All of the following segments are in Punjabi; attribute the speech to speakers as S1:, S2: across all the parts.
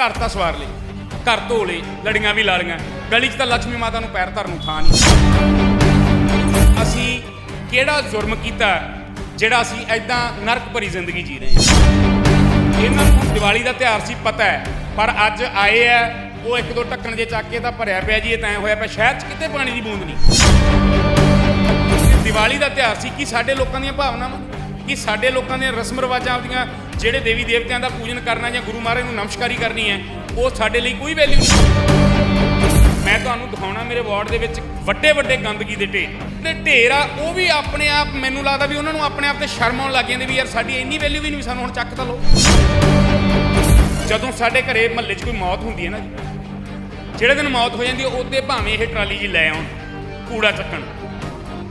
S1: ਘਰ ਤਾਂ ਸਵਾਰ ਲਏ ਘਰ ਧੋ ਲਏ ਲੜੀਆਂ ਵੀ ਲਾ ਲਈਆਂ। ਗਲੀ 'ਚ ਤਾਂ ਲక్ష్ਮੀ ਮਾਤਾ ਨੂੰ ਪੈਰ ਧਰਨ ਨੂੰ ਥਾਂ ਨਹੀਂ। ਅਸੀਂ ਕਿਹੜਾ ਜ਼ੁਰਮ ਕੀਤਾ ਜਿਹੜਾ ਅਸੀਂ ਐਦਾਂ ਨਰਕ ਭਰੀ ਜ਼ਿੰਦਗੀ ਜੀ ਰਹੇ ਹਾਂ? ਇਹਨਾਂ ਨੂੰ ਦੀਵਾਲੀ ਦਾ ਤਿਉਹਾਰ ਸੀ ਪਤਾ ਹੈ, ਪਰ ਅੱਜ ਆਏ ਆ ਉਹ ਇੱਕ ਦੋ ਟੱਕਣ ਜੇ ਚੱਕ ਕੇ ਤਾਂ ਭਰਿਆ ਪਿਆ ਜੀ, ਇਹ ਤਾਂ ਹੋਇਆ ਪਿਆ, ਸ਼ਹਿਰ 'ਚ ਕਿਤੇ ਪਾਣੀ ਦੀ ਬੂੰਦ ਨਹੀਂ। ਇਹ ਦੀਵਾਲੀ ਦਾ ਤਿਉਹਾਰ ਸੀ, ਕਿ ਸਾਡੇ ਲੋਕਾਂ ਦੀਆਂ ਭਾਵਨਾਵਾਂ, ਕਿ ਸਾਡੇ ਲੋਕਾਂ ਦੀਆਂ ਰਸਮ ਰਿਵਾਜਾਂ ਆਪਦੀਆਂ ਜਿਹੜੇ ਦੇਵੀ ਦੇਵਤਿਆਂ ਦਾ ਪੂਜਨ ਕਰਨਾ ਜਾਂ ਗੁਰੂ ਮਹਾਰਾਜ ਨੂੰ ਨਮਸਕਾਰੀ ਕਰਨੀ ਹੈ, ਉਹ ਸਾਡੇ ਲਈ ਕੋਈ ਵੈਲਿਊ ਨਹੀਂ ਮੈਂ ਤੁਹਾਨੂੰ ਦਿਖਾਉਣਾ ਮੇਰੇ ਵਾਰਡ ਦੇ ਵਿੱਚ ਵੱਡੇ ਵੱਡੇ ਗੰਦਗੀ ਦੇ ਢੇਰ। ਤੇ ਢੇਰ ਆ, ਉਹ ਵੀ ਆਪਣੇ ਆਪ, ਮੈਨੂੰ ਲੱਗਦਾ ਵੀ ਉਹਨਾਂ ਨੂੰ ਆਪਣੇ ਆਪ ਤੇ ਸ਼ਰਮ ਆਉਣ ਲੱਗ ਜਾਂਦੀ ਵੀ ਯਾਰ ਸਾਡੀ ਇੰਨੀ ਵੈਲਿਊ ਵੀ ਨਹੀਂ ਵੀ ਸਾਨੂੰ ਹੁਣ ਚੱਕ ਤਾਂ ਲਓ। ਜਦੋਂ ਸਾਡੇ ਘਰੇ ਮਹੱਲੇ 'ਚ ਕੋਈ ਮੌਤ ਹੁੰਦੀ ਹੈ ਨਾ ਜਿਹੜੇ ਦਿਨ ਮੌਤ ਹੋ ਜਾਂਦੀ ਹੈ, ਉਹਦੇ ਭਾਵੇਂ ਇਹ ਟਰਾਲੀ ਜੀ ਲੈ ਆਉਣ, ਕੂੜਾ ਚੱਕਣ।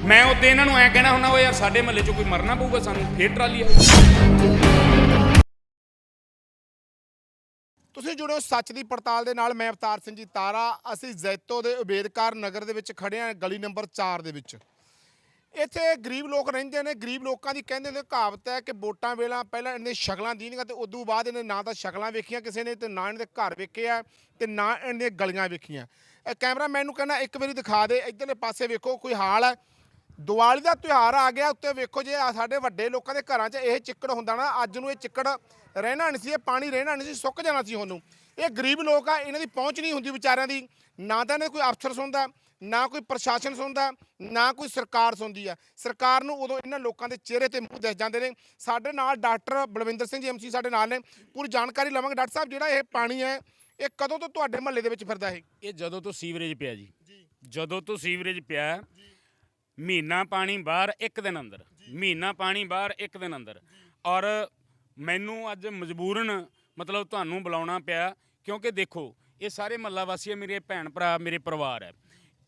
S1: ਮੈਂ ਉਹਦੇ ਇਹਨਾਂ ਨੂੰ ਐ ਕਹਿਣਾ ਹੁੰਦਾ ਉਹ ਯਾਰ ਸਾਡੇ ਮਹੱਲੇ 'ਚ ਕੋਈ ਮਰਨਾ ਪਊਗਾ ਸਾਨੂੰ, ਫੇਰ ਟਰਾਲੀ ਆ
S2: ਤੁਸੀਂ ਜੁੜੇ ਸੱਚ ਦੀ ਪੜਤਾਲ ਦੇ ਨਾਲ, ਮੈਂ ਅਵਤਾਰ ਸਿੰਘ ਜੀ ਤਾਰਾ। ਅਸੀਂ ਜ਼ੈਤੋ ਦੇ ਉਬੇਦਕਾਰ ਨਗਰ ਦੇ ਵਿੱਚ ਖੜੇ ਹਾਂ, ਗਲੀ ਨੰਬਰ 4 ਦੇ ਵਿੱਚ। ਇੱਥੇ ਗਰੀਬ ਲੋਕ ਰਹਿੰਦੇ ਨੇ, ਗਰੀਬ ਲੋਕਾਂ ਦੀ ਕਹਿੰਦੇ ਨੇ ਕਹਾਵਤ ਹੈ ਕਿ ਵੋਟਾਂ ਵੇਲਾ ਪਹਿਲਾਂ ਇਹਨੇ ਸ਼ਕਲਾਂ ਦੀਨਗਾ ਤੇ ਉਦੋਂ ਬਾਅਦ ਇਹਨੇ ਨਾ ਤਾਂ ਸ਼ਕਲਾਂ ਵੇਖੀਆਂ ਕਿਸੇ ਨੇ ਤੇ ਨਾ ਇਹਨਾਂ ਦੇ ਘਰ ਵੇਖੇ ਆ ਤੇ ਨਾ ਇਹਨੇ ਗਲੀਆਂ ਵੇਖੀਆਂ। ਕੈਮਰਾਮੈਨ ਨੂੰ ਕਹਿੰਦਾ, ਇੱਕ ਵਾਰੀ ਦਿਖਾ ਦੇ, ਇੱਧਰਲੇ ਪਾਸੇ ਵੇਖੋ, ਕੋਈ ਹਾਲ ਹੈ। ਦੀਵਾਲੀ ਦਾ ਤਿਉਹਾਰ ਆ ਗਿਆ ਉੱਤੇ ਵੇਖੋ ਜੇ ਆ ਸਾਡੇ ਵੱਡੇ ਲੋਕਾਂ ਦੇ ਘਰਾਂ 'ਚ ਇਹ ਚਿੱਕੜ ਹੁੰਦਾ ਨਾ ਅੱਜ ਨੂੰ ਇਹ ਚਿੱਕੜ ਰਹਿਣਾ ਨਹੀਂ ਸੀ ਇਹ ਪਾਣੀ ਰਹਿਣਾ ਨਹੀਂ ਸੀ ਸੁੱਕ ਜਾਣਾ ਸੀ ਉਹਨੂੰ। ਇਹ ਗਰੀਬ ਲੋਕ ਆ ਇਹਨਾਂ ਦੀ ਪਹੁੰਚ ਨਹੀਂ ਹੁੰਦੀ ਵਿਚਾਰਿਆਂ ਦੀ। ਨਾ ਤਾਂ ਇਹਨਾਂ ਕੋਈ ਅਫਸਰ ਸੁਣਦਾ ਨਾ ਕੋਈ ਪ੍ਰਸ਼ਾਸਨ ਸੁਣਦਾ ਨਾ ਕੋਈ ਸਰਕਾਰ ਸੁਣਦੀ ਆ। ਸਰਕਾਰ ਨੂੰ ਉਦੋਂ ਇਹਨਾਂ ਲੋਕਾਂ ਦੇ ਚਿਹਰੇ ਤੇ ਮੂੰਹ ਦਿਸ ਜਾਂਦੇ ਨੇ। ਸਾਡੇ ਨਾਲ ਡਾਕਟਰ ਬਲਵਿੰਦਰ ਸਿੰਘ ਜੀ ਐਮਸੀ ਸਾਡੇ ਨਾਲ ਨੇ। ਪੂਰੀ ਜਾਣਕਾਰੀ ਲਵਾਂਗੇ। ਡਾਕਟਰ ਸਾਹਿਬ ਜਿਹੜਾ ਇਹ ਪਾਣੀ ਹੈ ਇਹ ਕਦੋਂ ਤੋਂ ਤੁਹਾਡੇ ਮਹੱਲੇ ਦੇ ਵਿੱਚ ਫਿਰਦਾ ਇਹ?
S1: ਇਹ ਜਦੋਂ ਤੋਂ ਸੀਵਰੇਜ ਪਿਆ ਜੀ। ਜਦੋਂ ਤੋਂ ਸੀਵਰੇਜ ਪਿਆ ਮਹੀਨਾ ਪਾਣੀ ਬਾਹਰ ਇੱਕ ਦਿਨ ਅੰਦਰ। ਮਹੀਨਾ ਪਾਣੀ ਬਾਹਰ ਇੱਕ ਦਿਨ ਅੰਦਰ। ਔਰ ਮੈਨੂੰ ਅੱਜ ਮਜਬੂਰਨ ਮਤਲਬ ਤੁਹਾਨੂੰ ਬੁਲਾਉਣਾ ਪਿਆ, ਕਿਉਂਕਿ ਦੇਖੋ, ਇਹ ਸਾਰੇ ਮੱਲਾ ਵਾਸੀ ਮੇਰੇ ਭੈਣ ਭਰਾ, ਮੇਰੇ ਪਰਿਵਾਰ ਹੈ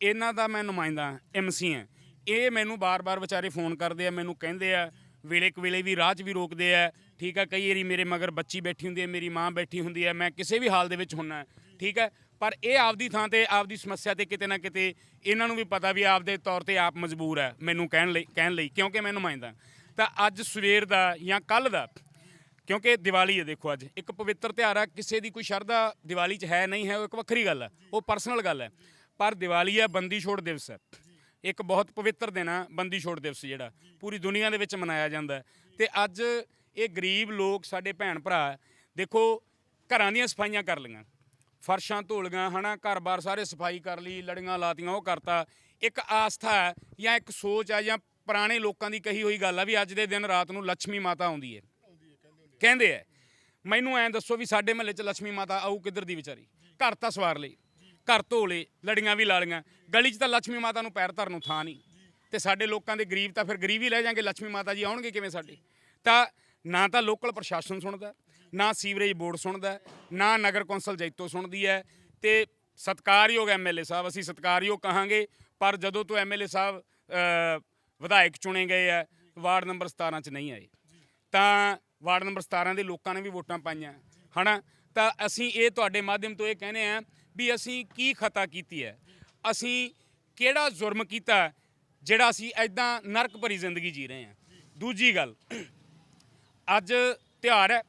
S1: ਇਹਨਾਂ ਦਾ ਮੈਂ ਨੁਮਾਇੰਦਾ ਐਮਸੀ ਹਾਂ ਇਹ ਮੈਨੂੰ ਬਾਰ-ਬਾਰ ਵਿਚਾਰੇ ਫੋਨ ਕਰਦੇ ਆ, ਮੈਨੂੰ ਕਹਿੰਦੇ ਆ ਵੇਲੇ ਕੁ ਵੇਲੇ ਵੀ ਰਾਹ 'ਚ ਵੀ ਰੋਕਦੇ ਆ। ਠੀਕ ਆ, ਕਈ ਵਾਰੀ ਮੇਰੇ ਮਗਰ ਬੱਚੀ ਬੈਠੀ ਹੁੰਦੀ ਹੈ ਮੇਰੀ ਮਾਂ ਬੈਠੀ ਹੁੰਦੀ ਹੈ ਮੈਂ ਕਿਸੇ ਵੀ ਹਾਲ ਦੇ ਵਿੱਚ ਹੁੰਨਾ, ਠੀਕ ਹੈ ਪਰ ਇਹ ਆਪਦੀ ਥਾਂ ਤੇ, ਆਪਦੀ ਸਮੱਸਿਆ ਤੇ ਕਿਤੇ ਨਾ ਕਿਤੇ ਇਹਨਾਂ ਨੂੰ ਵੀ ਪਤਾ ਵੀ ਆਪਦੇ ਤੌਰ ਤੇ ਆਪ ਮਜਬੂਰ ਹੈ ਮੈਨੂੰ ਕਹਿਣ ਲਈ ਕਹਿਣ ਲਈ, ਕਿਉਂਕਿ ਮੈਂ ਨੁਮਾਇੰਦਾ ਤਾਂ ਅੱਜ ਸਵੇਰ ਦਾ ਜਾਂ ਕੱਲ ਦਾ, ਕਿਉਂਕਿ ਦੀਵਾਲੀ ਹੈ ਦੇਖੋ ਅੱਜ, ਇੱਕ ਪਵਿੱਤਰ ਤਿਉਹਾਰ ਆ, ਕਿਸੇ ਦੀ ਕੋਈ ਸ਼ਰਧਾ ਦੀਵਾਲੀ 'ਚ ਹੈ ਨਹੀਂ, ਹੈ ਉਹ ਇੱਕ ਵੱਖਰੀ ਗੱਲ ਹੈ ਉਹ ਪਰਸਨਲ ਗੱਲ ਹੈ ਪਰ ਦੀਵਾਲੀ ਹੈ ਬੰਦੀ ਛੋੜ ਦਿਵਸ ਹੈ ਇੱਕ ਬਹੁਤ ਪਵਿੱਤਰ ਦਿਨ ਆ, ਬੰਦੀ ਛੋੜ ਦਿਵਸ ਜਿਹੜਾ, ਪੂਰੀ ਦੁਨੀਆ ਦੇ ਵਿੱਚ ਮਨਾਇਆ ਜਾਂਦਾ। ਹੈ ਤੇ ਅੱਜ ਇਹ ਗਰੀਬ ਲੋਕ, ਸਾਡੇ ਭੈਣ ਭਰਾ, ਦੇਖੋ ਘਰਾਂ ਦੀਆਂ ਸਫਾਈਆਂ ਕਰ ਲਈਆਂ। ਫਰਸ਼ਾਂ ਧੋਲੀਆਂ ਹਨਾ, ਘਰ-ਬਾਰ ਸਾਰੇ ਸਫ਼ਾਈ ਕਰ ਲਈ, ਲੜੀਆਂ ਲਾਤੀਆਂ, ਉਹ ਕਰਤਾ। ਇੱਕ ਆਸਥਾ ਹੈ ਜਾਂ ਇੱਕ ਸੋਚ ਹੈ ਜਾਂ ਪੁਰਾਣੇ ਲੋਕਾਂ ਦੀ ਕਹੀ ਹੋਈ ਗੱਲ ਆ ਵੀ ਅੱਜ ਦੇ ਦਿਨ ਰਾਤ ਨੂੰ ਲక్ష్ਮੀ ਮਾਤਾ ਆਉਂਦੀ ਹੈ। ਕਹਿੰਦੇ ਆ ਮੈਨੂੰ ਐਂ ਦੱਸੋ ਵੀ ਸਾਡੇ ਮਹੱਲੇ 'ਚ ਲక్ష్ਮੀ ਮਾਤਾ ਆਊ ਕਿੱਧਰ ਦੀ ਵਿਚਾਰੀ? ਘਰ ਤਾਂ ਸਵਾਰ ਲਈ, ਘਰ ਧੋ ਲਏ ਲੜੀਆਂ ਵੀ ਲਾ ਲਈਆਂ। ਗਲੀ 'ਚ ਤਾਂ ਲక్ష్ਮੀ ਮਾਤਾ ਨੂੰ ਪੈਰ ਧਰਨ ਨੂੰ ਥਾਂ ਨਹੀਂ। ਤੇ ਸਾਡੇ ਲੋਕਾਂ ਦੇ ਗਰੀਬ ਤਾਂ ਫਿਰ ਗਰੀਬ ਹੀ ਲੈ ਜਾਣਗੇ ਲక్ష్ਮੀ ਮਾਤਾ ਜੀ ਆਉਣਗੇ ਕਿਵੇਂ ਸਾਡੇ? ਤਾਂ ਨਾ ਤਾਂ ਲੋਕਲ ਪ੍ਰਸ਼ਾਸਨ ਸੁਣਦਾ ਨਾ ਸੀਵਰੇਜ ਬੋਰਡ ਸੁਣਦਾ ਨਾ ਨਗਰ ਕੌਂਸਲ ਜੈਤੋ ਸੁਣਦੀ ਹੈ ਤੇ ਸਤਕਾਰਯੋਗ ਐਮਐਲਏ ਸਾਹਿਬ, ਅਸੀਂ ਸਤਕਾਰਯੋਗ ਕਹਾਂਗੇ, ਪਰ ਜਦੋਂ ਤੋਂ ਐਮਐਲਏ ਸਾਹਿਬ ਵਿਧਾਇਕ ਚੁਣੇ ਗਏ ਆ ਵਾਰਡ ਨੰਬਰ 17 'ਚ ਨਹੀਂ ਆਏ। ਤਾਂ ਵਾਰਡ ਨੰਬਰ 17 ਦੇ ਲੋਕਾਂ ਨੇ ਵੀ ਵੋਟਾਂ ਪਾਈਆਂ, ਹਨਾ? ਤਾਂ ਅਸੀਂ ਇਹ ਤੁਹਾਡੇ ਮਾਧਿਅਮ ਤੋਂ ਇਹ ਕਹਿੰਦੇ ਆ ਵੀ ਅਸੀਂ ਕੀ ਖਤਾ ਕੀਤੀ ਹੈ? ਅਸੀਂ ਕਿਹੜਾ ਜ਼ੁਰਮ ਕੀਤਾ ਜਿਹੜਾ ਅਸੀਂ ਐਦਾਂ ਨਰਕ ਭਰੀ ਜ਼ਿੰਦਗੀ ਜੀ ਰਹੇ ਹਾਂ? ਦੂਜੀ ਗੱਲ, ਅੱਜ ਤਿਉਹਾਰ ਹੈ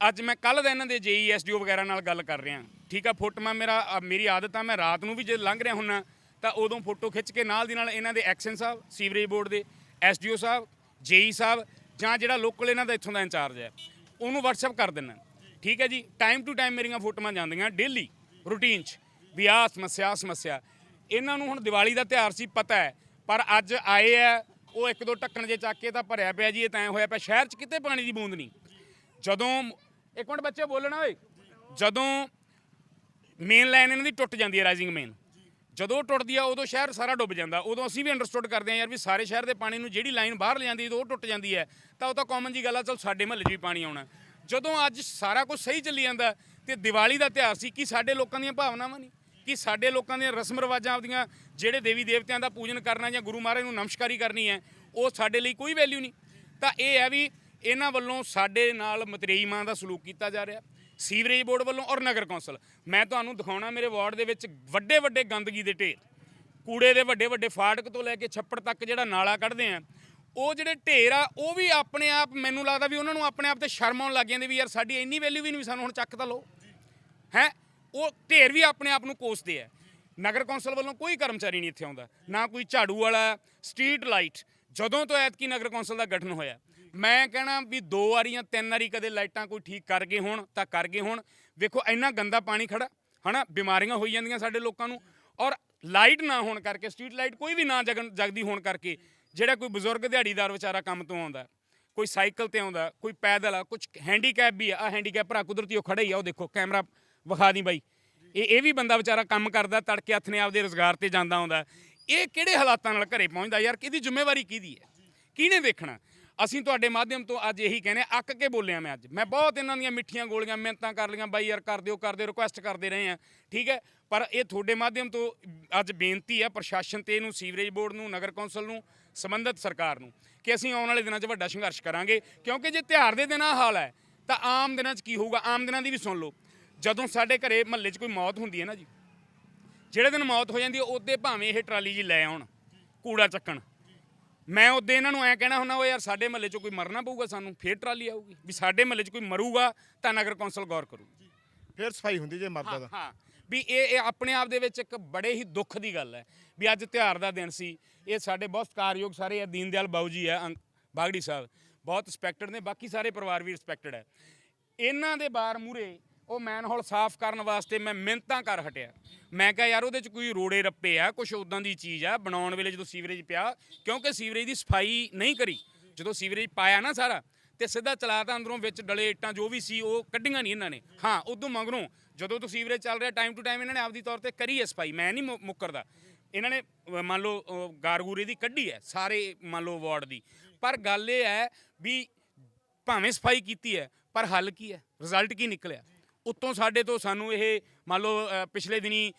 S1: ਅੱਜ ਮੈਂ ਕੱਲ ਦਾ ਇਹਨਾਂ ਦੇ ਜੇਈ ਐਸਡੀਓ ਵਗੈਰਾ ਨਾਲ ਗੱਲ ਕਰ ਰਿਹਾ। ਠੀਕ ਆ ਫੋਟੋਆਂ ਮੇਰਾ ਅ, ਮੇਰੀ ਆਦਤ ਆ ਮੈਂ ਰਾਤ ਨੂੰ ਵੀ ਜੇ ਲੰਘ ਰਿਹਾ ਹੁੰਨਾ ਤਾਂ ਉਦੋਂ ਫੋਟੋ ਖਿੱਚ ਕੇ ਨਾਲ ਦੀ ਨਾਲ ਇਹਨਾਂ ਦੇ ਐਕਸ਼ਨ ਸਾਹਿਬ ਸੀਵਰੇਜ ਬੋਰਡ ਦੇ ਐਸਡੀਓ ਸਾਹਿਬ ਜੇਈ ਸਾਹਿਬ ਜਾਂ ਜਿਹੜਾ ਲੋਕਲ ਇਹਨਾਂ ਦਾ ਇੱਥੋਂ ਦਾ ਇੰਚਾਰਜ ਹੈ ਉਹਨੂੰ WhatsApp ਕਰ ਦਿੰਨਾ। ਠੀਕ ਹੈ ਜੀ ਟਾਈਮ ਟੂ ਟਾਈਮ ਮੇਰੀਆਂ ਫੋਟੋਆਂ ਜਾਂਦੀਆਂ ਡੇਲੀ ਰੂਟੀਨ 'ਚ। ਵੀ ਆਹ ਸਮੱਸਿਆ ਆਹ ਸਮੱਸਿਆ। ਇਹਨਾਂ ਨੂੰ ਹੁਣ ਦੀਵਾਲੀ ਦਾ ਤਿਉਹਾਰ ਸੀ ਪਤਾ ਹੈ ਪਰ ਅੱਜ ਆਏ ਆ ਉਹ ਇੱਕ ਦੋ ਢੱਕਣ ਜੇ ਚੱਕ ਕੇ ਤਾਂ ਭਰਿਆ ਪਿਆ ਜੀ ਇਹ ਤਾਂ ਐਂ ਹੋਇਆ ਪਿਆ ਸ਼ਹਿਰ 'ਚ ਕਿਤੇ ਪਾਣੀ ਦੀ ਬੂੰਦ ਨਹੀਂ। ਜਦੋਂ ਇੱਕ ਮਿੰਟ ਬੱਚੇ ਬੋਲਣਾ ਓਏ। ਜਦੋਂ ਮੇਨ ਲਾਈਨ ਇਹਨਾਂ ਦੀ ਟੁੱਟ ਜਾਂਦੀ ਹੈ ਰਾਈਜ਼ਿੰਗ ਮੇਨ ਜਦੋਂ ਟੁੱਟਦੀ ਆ, ਉਦੋਂ ਸ਼ਹਿਰ ਸਾਰਾ ਡੁੱਬ ਜਾਂਦਾ। ਉਦੋਂ ਅਸੀਂ ਵੀ ਅੰਡਰਸਟੂਡ ਕਰਦੇ ਆ ਯਾਰ ਵੀ ਸਾਰੇ ਸ਼ਹਿਰ ਦੇ ਪਾਣੀ ਨੂੰ ਜਿਹੜੀ ਲਾਈਨ ਬਾਹਰ ਲੈ ਜਾਂਦੀ ਉਹ ਟੁੱਟ ਜਾਂਦੀ ਹੈ। ਤਾਂ ਉਹ ਤਾਂ ਕਾਮਨ ਜੀ ਗੱਲ ਆ, ਚਲ ਸਾਡੇ ਮਹੱਲੇ 'ਚ ਵੀ ਪਾਣੀ ਆਉਣਾ। ਜਦੋਂ ਅੱਜ ਸਾਰਾ ਕੁਝ ਸਹੀ ਚੱਲੀ ਜਾਂਦਾ, ਤੇ ਦੀਵਾਲੀ ਦਾ ਤਿਉਹਾਰ ਸੀ, ਕਿ ਸਾਡੇ ਲੋਕਾਂ ਦੀਆਂ ਭਾਵਨਾਵਾਂ ਨਹੀਂ ਕਿ ਸਾਡੇ ਲੋਕਾਂ ਦੀਆਂ ਰਸਮ ਰਿਵਾਜਾਂ ਆਪਦੀਆਂ, ਜਿਹੜੇ ਦੇਵੀ ਦੇਵਤਿਆਂ ਦਾ ਪੂਜਨ ਕਰਨਾ ਜਾਂ ਗੁਰੂ ਮਹਾਰਾਜ ਨੂੰ ਨਮਸਕਾਰੀ ਕਰਨੀ ਹੈ, ਉਹ ਸਾਡੇ ਲਈ ਕੋਈ ਵੈਲਿਊ ਨਹੀਂ? ਤਾਂ ਇਹ ਹੈ ਵੀ ਇਹਨਾਂ ਵੱਲੋਂ ਸਾਡੇ ਨਾਲ ਮਤਰੇਈ ਮਾਂ ਦਾ ਸਲੂਕ ਕੀਤਾ ਜਾ ਰਿਹਾ, ਸੀਵਰੇਜ ਬੋਰਡ ਵੱਲੋਂ ਔਰ ਨਗਰ ਕੌਂਸਲ। ਮੈਂ ਤੁਹਾਨੂੰ ਦਿਖਾਉਣਾ ਮੇਰੇ ਵਾਰਡ ਦੇ ਵਿੱਚ ਵੱਡੇ ਵੱਡੇ ਗੰਦਗੀ ਦੇ ਢੇਰ। ਕੂੜੇ ਦੇ ਵੱਡੇ ਵੱਡੇ ਫਾਟਕ ਤੋਂ ਲੈ ਕੇ ਛੱਪੜ ਤੱਕ ਜਿਹੜਾ ਨਾਲਾ ਕੱਢਦੇ ਆ, ਉਹ ਜਿਹੜੇ ਢੇਰ ਆ, ਉਹ ਵੀ ਆਪਣੇ ਆਪ ਮੈਨੂੰ ਲੱਗਦਾ ਵੀ ਉਹਨਾਂ ਨੂੰ ਆਪਣੇ ਆਪ ਤੇ ਸ਼ਰਮ ਆਉਣ ਲੱਗ ਜਾਂਦੀ ਵੀ ਯਾਰ ਸਾਡੀ ਇੰਨੀ ਵੈਲਿਊ ਵੀ ਨਹੀਂ ਵੀ ਸਾਨੂੰ ਹੁਣ ਚੱਕ ਤਾਂ ਲਓ। ਹੈ? ਉਹ ਢੇਰ ਵੀ ਆਪਣੇ ਆਪ ਨੂੰ ਕੋਸਦੇ ਆ। ਨਗਰ ਕੌਂਸਲ ਵੱਲੋਂ ਕੋਈ ਕਰਮਚਾਰੀ ਨਹੀਂ ਇੱਥੇ ਆਉਂਦਾ, ਨਾ ਕੋਈ ਝਾੜੂ ਵਾਲਾ ਸਟਰੀਟ ਲਾਈਟ ਜਦੋਂ ਤੋਂ ਐਤਕੀ ਨਗਰ ਕੌਂਸਲ ਦਾ ਗਠਨ ਹੋਇਆ ਮੈਂ ਕਹਿਣਾ ਵੀ ਦੋ ਵਾਰੀਆਂ, ਤਿੰਨ ਵਾਰੀ ਕਦੇ ਲਾਈਟਾਂ ਕੋਈ ਠੀਕ ਕਰ ਗਏ ਹੋਣ ਤਾਂ ਕਰ ਗਏ ਹੋਣ। ਵੇਖੋ, ਇੰਨਾ ਗੰਦਾ ਪਾਣੀ ਖੜਾ, ਹਨਾ? ਬਿਮਾਰੀਆਂ ਹੋਈ ਜਾਂਦੀਆਂ ਸਾਡੇ ਲੋਕਾਂ ਨੂੰ। ਔਰ ਲਾਈਟ ਨਾ ਹੋਣ ਕਰਕੇ, ਸਟਰੀਟ ਲਾਈਟ ਕੋਈ ਵੀ ਨਾ ਜਗਣ, ਜਗਦੀ ਹੋਣ ਕਰਕੇ, ਜਿਹੜਾ ਕੋਈ ਬਜ਼ੁਰਗ ਦਿਹਾੜੀਦਾਰ ਵਿਚਾਰਾ ਕੰਮ ਤੋਂ ਆਉਂਦਾ, ਕੋਈ ਸਾਈਕਲ ਤੇ ਆਉਂਦਾ, ਕੋਈ ਪੈਦਲ ਆ ਕੁਝ ਹੈਂਡੀਕੈਪ ਵੀ ਆ ਆ ਹੈਂਡੀਕੈਪ ਭਰਾ ਕੁਦਰਤੀ ਉਹ ਖੜਾ ਹੀ ਆ, ਉਹ ਦੇਖੋ, ਕੈਮਰਾ ਵਿਖਾ ਦੀ ਬਾਈ। ਇਹ ਇਹ ਵੀ ਬੰਦਾ ਵਿਚਾਰਾ ਕੰਮ ਕਰਦਾ, ਤੜਕੇ ਹੱਥ ਨੇ ਆਪਦੇ ਰੋਜ਼ਗਾਰ ਤੇ ਜਾਂਦਾ ਆਉਂਦਾ। ਇਹ ਕਿਹੜੇ ਹਾਲਾਤਾਂ ਨਾਲ ਘਰੇ ਪਹੁੰਚਦਾ? ਯਾਰ, ਕਿਹਦੀ ਜ਼ਿੰਮੇਵਾਰੀ ਕਿਹਦੀ ਹੈ? ਕਿਹਨੇ ਦੇਖਣਾ ਅਸੀਂ ਤੁਹਾਡੇ ਮਾਧਿਅਮ ਤੋਂ ਅੱਜ ਇਹੀ ਕਹਿੰਦੇ ਹਾਂ, ਅੱਕ ਕੇ ਬੋਲਿਆ ਮੈਂ ਅੱਜ। ਮੈਂ ਬਹੁਤ ਇਹਨਾਂ ਦੀਆਂ ਮਿੱਠੀਆਂ ਗੋਲੀਆਂ ਮਿਹਨਤਾਂ ਕਰ ਲਈਆਂ ਬਾਈ ਯਾਰ ਕਰ ਦਿਓ ਕਰ ਦਿਓ ਰਿਕੁਐਸਟ ਕਰਦੇ ਰਹੇ ਆ ਠੀਕ ਹੈ? ਪਰ ਇਹ ਤੁਹਾਡੇ ਮਾਧਿਅਮ ਤੋਂ ਅੱਜ ਬੇਨਤੀ ਹੈ ਪ੍ਰਸ਼ਾਸਨ ਤੇ ਇਹਨੂੰ ਸੀਵਰੇਜ ਬੋਰਡ ਨੂੰ ਨਗਰ ਕੌਂਸਲ ਨੂੰ ਸੰਬੰਧਿਤ ਸਰਕਾਰ ਨੂੰ ਕਿ ਅਸੀਂ ਆਉਣ ਵਾਲੇ ਦਿਨਾਂ 'ਚ ਵੱਡਾ ਸੰਘਰਸ਼ ਕਰਾਂਗੇ। ਕਿਉਂਕਿ ਜੇ ਤਿਉਹਾਰ ਦੇ ਦਿਨਾਂ ਹਾਲ ਹੈ ਤਾਂ ਆਮ ਦਿਨਾਂ 'ਚ ਕੀ ਹੋਊਗਾ? ਆਮ ਦਿਨਾਂ ਦੀ ਵੀ ਸੁਣ ਲਓ। ਜਦੋਂ ਸਾਡੇ ਘਰੇ ਮਹੱਲੇ 'ਚ ਕੋਈ ਮੌਤ ਹੁੰਦੀ ਹੈ ਨਾ ਜੀ ਜਿਹੜੇ ਦਿਨ ਮੌਤ ਹੋ ਜਾਂਦੀ ਹੈ ਉਹਦੇ ਭਾਵੇਂ ਇਹ ਟਰਾਲੀ ਜੀ ਲੈ ਆਉਣ ਕੂੜਾ ਚੱਕਣ ਮੈਂ ਉਹਦੇ ਇਹਨਾਂ ਨੂੰ ਐ ਕਹਿਣਾ ਹੁੰਦਾ ਉਹ ਯਾਰ ਸਾਡੇ ਮਹੱਲੇ 'ਚ ਕੋਈ ਮਰਨਾ ਪਊਗਾ ਸਾਨੂੰ ਫੇਰ ਟਰਾਲੀ ਆਊਗੀ। ਵੀ ਸਾਡੇ ਮਹੱਲੇ 'ਚ ਕੋਈ ਮਰੂਗਾ ਤਾਂ ਨਗਰ ਕੌਂਸਲ ਗੌਰ ਕਰੂ
S2: ਫਿਰ ਸਫ਼ਾਈ ਹੁੰਦੀ ਜੇ ਮਰਦਾ ਦਾ।
S1: ਹਾਂ। ਵੀ ਇਹ ਇਹ ਆਪਣੇ ਆਪ ਦੇ ਵਿੱਚ ਇੱਕ ਬੜੇ ਹੀ ਦੁੱਖ ਦੀ ਗੱਲ ਹੈ ਵੀ ਅੱਜ ਤਿਉਹਾਰ ਦਾ ਦਿਨ ਸੀ। ਇਹ ਸਾਡੇ ਬਹੁਤ ਸਤਿਕਾਰਯੋਗ ਸਾਰੇ ਆ ਦੀਨਦਿਆਲ ਬਾਊ ਜੀ ਅੰਕ- ਬਾਗੜੀ ਸਾਹਿਬ। ਬਹੁਤ ਰਿਸਪੈਕਟਡ ਨੇ ਬਾਕੀ ਸਾਰੇ ਪਰਿਵਾਰ ਵੀ ਰਿਸਪੈਕਟਡ ਹੈ। ਇਹਨਾਂ ਦੇ ਬਾਰ ਮੂਰੇ ਉਹ ਮੈਨਹੋਲ ਸਾਫ਼ ਕਰਨ ਵਾਸਤੇ ਮੈਂ ਮਿਹਨਤਾਂ ਕਰ ਹਟਿਆ। ਮੈਂ ਕਿਹਾ ਯਾਰ ਉਹਦੇ ਚ ਕੋਈ ਰੋੜੇ ਰੱਪੇ ਆ ਕੁਝ ਉਦਾਂ ਦੀ ਚੀਜ਼ ਆ ਬਣਾਉਣ ਵੇਲੇ ਜਦੋਂ ਸੀਵਰੇਜ ਪਿਆ ਕਿਉਂਕਿ ਸੀਵਰੇਜ ਦੀ ਸਫ਼ਾਈ ਨਹੀਂ ਕਰੀ। ਜਦੋਂ ਸੀਵਰੇਜ ਪਾਇਆ ਨਾ ਸਾਰਾ ਤੇ ਸਿੱਧਾ ਚਲਾਤਾ ਅੰਦਰੋਂ ਵਿੱਚ ਡਲੇ ਇੱਟਾਂ ਜੋ ਵੀ ਸੀ ਉਹ ਕੱਢੀਆਂ ਨਹੀਂ ਇਹਨਾਂ ਨੇ। ਹਾਂ ਉਦੋਂ ਮਗਰੋਂ ਜਦੋਂ ਤੋਂ ਸੀਵਰੇਜ ਚੱਲ ਰਿਹਾ ਟਾਈਮ ਟੂ ਟਾਈਮ ਇਹਨਾਂ ਨੇ ਆਪਦੀ ਤੌਰ ਤੇ ਕਰੀ ਹੈ ਸਫ਼ਾਈ ਮੈਂ ਨਹੀਂ ਮੁ- ਮੁੱਕਰਦਾ। ਇਹਨਾਂ ਨੇ ਮੰਨ ਲਓ ਅਹ, ਗਾਰਗੂਰੇ ਦੀ ਕੱਢੀ ਹੈ ਸਾਰੇ ਮੰਨ ਲਓ ਵਾਰਡ ਦੀ। ਪਰ ਗੱਲ ਇਹ ਹੈ ਵੀ ਭਾਵੇਂ ਸਫ਼ਾਈ ਕੀਤੀ ਹੈ ਪਰ ਹੱਲ ਕੀ ਹੈ? ਰਿਜ਼ਲਟ ਕੀ ਨਿਕਲਿਆ? ਉੱਤੋਂ ਸਾਡੇ ਤੋਂ ਸਾਨੂੰ ਇਹ ਮੰਨ ਲਓ ਪਿਛਲੇ ਦਿਨੀ